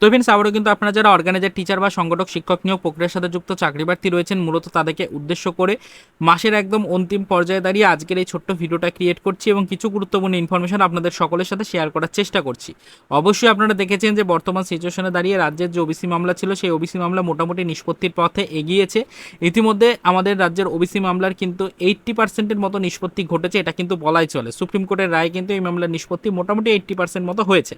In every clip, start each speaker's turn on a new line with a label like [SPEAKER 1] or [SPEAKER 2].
[SPEAKER 1] তো ফ্রেন্ডস, আবারও কিন্তু আপনারা যারা অর্গানাইজার টিচার বা সংগঠক, শিক্ষক নিয়োগ প্রক্রিয়ার সাথে যুক্ত চাকরি প্রার্থী রয়েছেন, মূলত তাদেরকে উদ্দেশ্য করে মাসের একদম অন্তিম পর্যায়ে দাঁড়িয়ে আজকের এই ছোট্ট ভিডিওটা ক্রিয়েট করছি এবং কিছু গুরুত্বপূর্ণ ইনফরমেশন আপনাদের সকলের সাথে শেয়ার করার চেষ্টা করছি। অবশ্যই আপনারা দেখেছেন যে বর্তমান সিচুয়েশনে দাঁড়িয়ে রাজ্যের যে ওবিসি মামলা ছিল, সেই ওবিসি মামলা মোটামুটি নিষ্পত্তির পথে এগিয়েছে। ইতিমধ্যে আমাদের রাজ্যের ওবিসি মামলার কিন্তু এইট্টি পার্সেন্টের মতো নিষ্পত্তি ঘটেছে, এটা কিন্তু বলাই চলে। সুপ্রিম কোর্টের রায় কিন্তু এই মামলার নিষ্পত্তি মোটামুটি এইট্টি পার্সেন্ট মতো হয়েছে।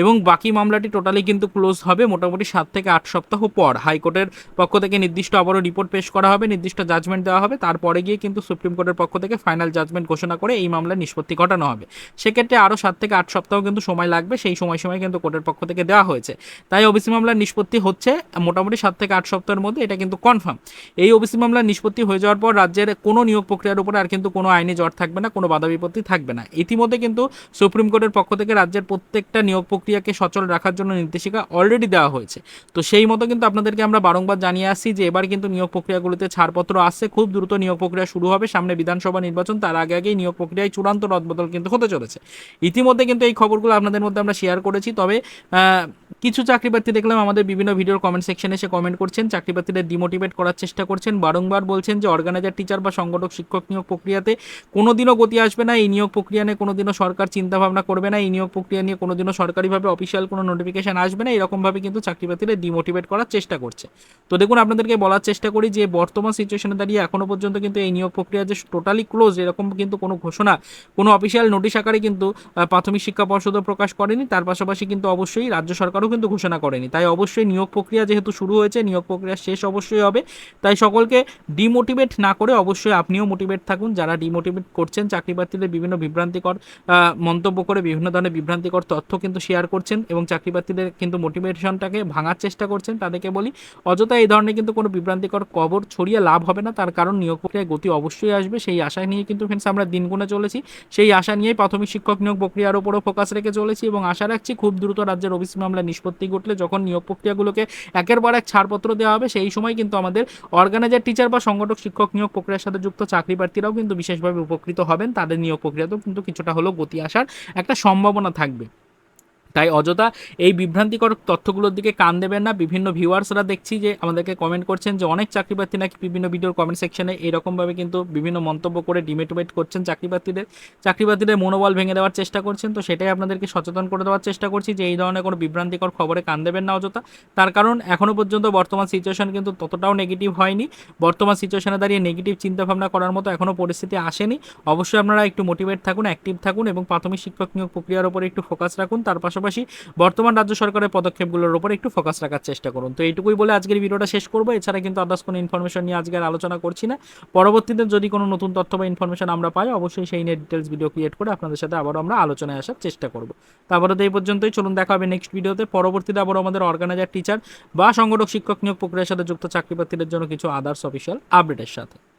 [SPEAKER 1] এবং বাকি মামলাটি টোটালি কিন্তু ক্লোজ হবে মোটামুটি সাত থেকে আট সপ্তাহ পর। হাইকোর্টের পক্ষ থেকে নির্দিষ্ট আবারও রিপোর্ট পেশ করা হবে, নির্দিষ্ট জাজমেন্ট দেওয়া হবে, তারপরে গিয়ে কিন্তু সুপ্রিম কোর্টের পক্ষ থেকে ফাইনাল জাজমেন্ট ঘোষণা করে এই মামলার নিষ্পত্তি ঘটানো হবে। সেক্ষেত্রে আরও সাত থেকে আট সপ্তাহ কিন্তু সময় লাগবে, সেই সময় সময় কিন্তু কোর্টের পক্ষ থেকে দেওয়া হয়েছে। তাই ওবিসি মামলার নিষ্পত্তি হচ্ছে মোটামুটি সাত থেকে আট সপ্তাহের মধ্যে, এটা কিন্তু কনফার্ম এই ওবিসি মামলার নিষ্পত্তি হয়ে যাওয়ার পর রাজ্যের কোনো নিয়োগ প্রক্রিয়ার উপরে আর কিন্তু কোনো আইনি জট থাকবে না, কোনো বাধা বিপত্তি থাকবে না। ইতিমধ্যে কিন্তু সুপ্রিম কোর্টের পক্ষ থেকে রাজ্যের প্রত্যেকটা নিয়োগ প্রক্রিয়াকে সচল রাখার জন্য নির্দেশিকা অলরেডি দেওয়া হয়েছে। তো সেই মতো কিন্তু আপনাদেরকে আমরা বারংবার জানিয়ে আসছি যে এবার কিন্তু নিয়োগ প্রক্রিয়াগুলিতে ছাড়পত্র আসছে, খুব দ্রুত নিয়োগ প্রক্রিয়া শুরু হবে। সামনে বিধানসভা নির্বাচন, তার আগে আগেই নিয়োগ প্রক্রিয়ায় চূড়ান্ত রদবদল কিন্তু হতে চলেছে। ইতিমধ্যে কিন্তু এই খবরগুলো আপনাদের মধ্যে আমরা শেয়ার করেছি। তবে কিছু চাকরি প্রার্থী দেখলাম আমাদের বিভিন্ন ভিডিওর কমেন্ট সেকশনে এসে কমেন্ট করছেন। চাকরি প্রার্থীদের ডিমোটিভেট করার চেষ্টা করছেন। বারংবার বলছেন যে অর্গানাইজার টিচার বা সংগঠক, শিক্ষক নিয়োগ প্রক্রিয়াতে কোনোদিনও গতি আসবে না। এই নিয়োগ প্রক্রিয়া নিয়ে কোনোদিনও সরকার চিন্তা ভাবনা করবে না। এই নিয়োগ প্রক্রিয়া নিয়ে কোনোদিনও সরকারিভাবে অফিসিয়াল কোনো নোটিফিকেশন আসবে না। এরকমভাবে কিন্তু চাকরি প্রার্থীরা ডিমোটিভেট করার চেষ্টা করছে। তো দেখুন, আপনাদেরকে বলার চেষ্টা করি যে বর্তমান সিচুয়েশনে দাঁড়িয়ে এখনও পর্যন্ত কিন্তু এই নিয়োগ প্রক্রিয়া যে টোটালি ক্লোজ এরকম কিন্তু কোনো ঘোষণা, কোনো অফিসিয়াল নোটিশ আকারে কিন্তু প্রাথমিক শিক্ষা পর্ষদও প্রকাশ করেনি। তার পাশাপাশি কিন্তু অবশ্যই রাজ্য সরকারও কিন্তু ঘোষণা করেনি। তাই অবশ্যই নিয়োগ প্রক্রিয়া যেহেতু শুরু হয়েছে, নিয়োগ প্রক্রিয়া শেষ অবশ্যই হবে। তাই সকলকে ডিমোটিভেট না করে অবশ্যই আপনিও মোটিভেট থাকুন। যারা ডিমোটিভেট করছেন, চাকরি প্রার্থীদের বিভিন্ন বিভ্রান্তিকর মন্তব্য করে বিভিন্ন ধরনের বিভ্রান্তিকর তথ্য কিন্তু শেয়ার করছেন এবং চাকরি প্রার্থীদের কিন্তু মোটিভেশনটাকে ভাঙার চেষ্টা করছেন। তাদেরকে বলি, অযথা এই ধরনের কিন্তু কোনো বিভ্রান্তিকর খবর ছড়িয়ে লাভ হবে না। তার কারণ নিয়োগ প্রক্রিয়ায় গতি অবশ্যই আসবে। সেই আশা নিয়ে কিন্তু ফ্রেন্ডস আমরা দিন গুণে চলেছি। সেই আশা নিয়েই প্রাথমিক শিক্ষক নিয়োগ প্রক্রিয়ার উপরও ফোকাস রেখে চলেছি এবং আশা রাখছি খুব দ্রুত রাজ্যের ওবিসি মামলা নিষ্পত্তি ঘটলে যখন নিয়োগ প্রক্রিয়াগুলোকে একের পর এক ছাড়পত্র দেওয়া হবে, সেই সময় কিন্তু আমাদের অর্গানাইজার টিচার বা সংগঠক, শিক্ষক নিয়োগ প্রক্রিয়ার সাথে যুক্ত চাকরি প্রার্থীরাও কিন্তু বিশেষভাবে উপকৃত হবেন। তাদের নিয়োগ প্রক্রিয়াতেও কিন্তু কিছুটা হলেও গতি আসার একটা সম্ভাবনা থাকবে। তাই অযথা এই বিভ্রান্তিকর তথ্যগুলোর দিকে কান দেবেন না। বিভিন্ন ভিউয়ার্সরা দেখছি যে আমাদেরকে কমেন্ট করছেন যে অনেক চাকরি প্রার্থী নাকি বিভিন্ন ভিডিওর কমেন্ট সেকশনে এরকমভাবে কিন্তু বিভিন্ন মন্তব্য করে ডিমেটিভেট করছেন চাকরি প্রার্থীদের চাকরি প্রার্থীদের মনোবল ভেঙে দেওয়ার চেষ্টা করছেন। তো সেটাই আপনাদেরকে সচেতন করে দেওয়ার চেষ্টা করছি যে এই ধরনের কোনো বিভ্রান্তিকর খবরে কান দেবেন না অযথা। তার কারণ এখনও পর্যন্ত বর্তমান সিচুয়েশন কিন্তু ততটাও নেগেটিভ হয়নি। বর্তমান সিচুয়েশনে দাঁড়িয়ে নেগেটিভ চিন্তাভাবনা করার মতো এখনও পরিস্থিতি আসেনি। অবশ্যই আপনারা একটু মোটিভেট থাকুন অ্যাক্টিভ থাকুন এবং প্রাথমিক শিক্ষক নিয়োগ প্রক্রিয়ার উপরে একটু ফোকাস রাখুন। তার পাশাপাশি বর্তমান রাজ্য সরকারের পদক্ষেপগুলোর উপর একটু ফোকাস রাখার চেষ্টা করুন। তো এইটুকুই বলে আজকের ভিডিওটা শেষ করব। এছাড়া কিন্তু আদার্স কোনো ইনফরমেশন নিয়ে আজকে আলোচনা করছি না। পরবর্তীতে যদি কোনো নতুন তথ্য বা ইনফরমেশন আমরা পাই, অবশ্যই সেই নিয়ে ডিটেলস ভিডিও ক্রিয়েট করে আপনাদের সাথে আবারও আমরা আলোচনায় আসার চেষ্টা করব। তারপরে তো এই পর্যন্তই। চলুন দেখা হবে নেক্সট ভিডিওতে পরবর্তীতে আবারও আমাদের অর্গানাইজার টিচার বা সংগঠক, শিক্ষক নিয়োগ প্রক্রিয়ার সাথে যুক্ত চাকরি প্রার্থীদের জন্য কিছু আদার্স অফিসিয়াল আপডেটের সাথে।